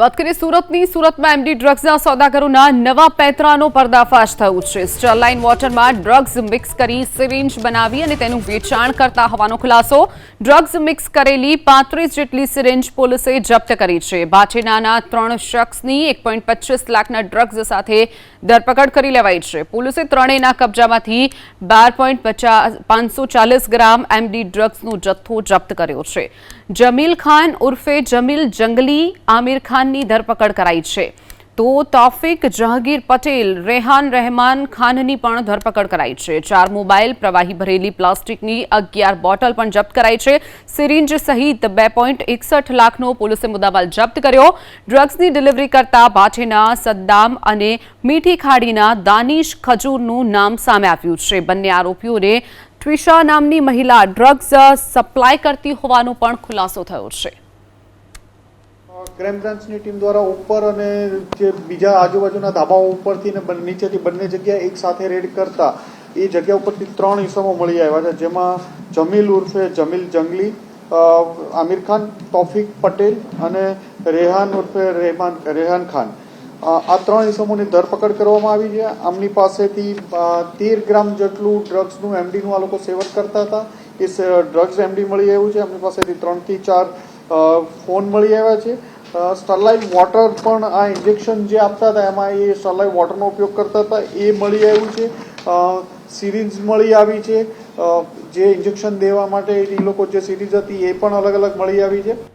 વાત કરીએ સુરતની. સુરતમાં એમડી ડ્રગ્સના સોદાગરોના નવા પેંતરાનો પર્દાફાશ થયું છે. સ્ટરલાઇન વોટરમાં ડ્રગ્સ મિક્સ કરી સિરિંજ બનાવી અને તેનું વેચાણ કરતા હોવાનો ખુલાસો. ડ્રગ્સ મિક્સ કરેલી પાંત્રીસ જેટલી સિરિંજ પોલીસે જપ્ત કરી છે. ભાચેનાના ત્રણ શખ્સની એક લાખના ડ્રગ્સ સાથે ધરપકડ કરી લેવાઈ છે. પોલીસે ત્રણેયના કબજામાંથી બાર ગ્રામ એમડી ડ્રગ્સનો જથ્થો જપ્ત કર્યો છે. જમીલ ખાન ઉર્ફે જમીલ જંગલી, આમિર ખાનની ધરપકડ કરાઈ છે. તો તોફિક જહાંગીર પટેલ, રેહાન રહેમાન ખાનની પણ ધરપકડ કરાઈ છે. ચાર મોબાઈલ, પ્રવાહી ભરેલી પ્લાસ્ટિકની અગિયાર બોટલ પણ જપ્ત કરાઈ છે. સિરિંજ સહિત બે પોઈન્ટ એકસઠ લાખનો પોલીસે મુદ્દામાલ જપ્ત કર્યો. ડ્રગ્સની ડિલિવરી કરતા ભાટેના સદ્દામ અને મીઠી ખાડીના દાનિશ ખજૂરનું નામ સામે આવ્યું છે. બંને આરોપીઓને ટ્વિશા નામની મહિલા ડ્રગ્સ સપ્લાય કરતી હોવાનો પણ ખુલાસો થયો છે. ક્રાઇમ બ્રાન્ચની ટીમ દ્વારા ઉપર અને જે બીજા આજુબાજુના ધાબાઓ ઉપરથી ને નીચેથી બંને જગ્યાએ એક સાથે રેડ કરતા એ જગ્યા ઉપરથી ત્રણ ઇસમો મળી આવ્યા છે. જેમાં જમીલ ઉર્ફે જમીલ જંગલી આમિર ખાન, તોફિક પટેલ અને રેહાન ઉર્ફે રહેમાન, રેહાન ખાન. આ ત્રણ ઇસમોની ધરપકડ કરવામાં આવી છે. આમની પાસેથી તેર ગ્રામ જેટલું ડ્રગ્સનું, એમડીનું આ લોકો સેવન કરતા હતા. એ ડ્રગ્સ એમડી મળી આવ્યું છે. એમની પાસેથી ત્રણથી ચાર ફોન મળી આવ્યા છે. સ્ટરલાઇટ વોટર પણ આ ઇન્જેક્શન જે આપતા હતા એમાં એ સ્ટરલાઇટ વોટરનો ઉપયોગ કરતા હતા એ મળી આવ્યું છે. અ, મળી આવી છે. જે ઇન્જેક્શન દેવા માટે એ લોકો જે સિરીઝ હતી એ પણ અલગ અલગ મળી આવી છે.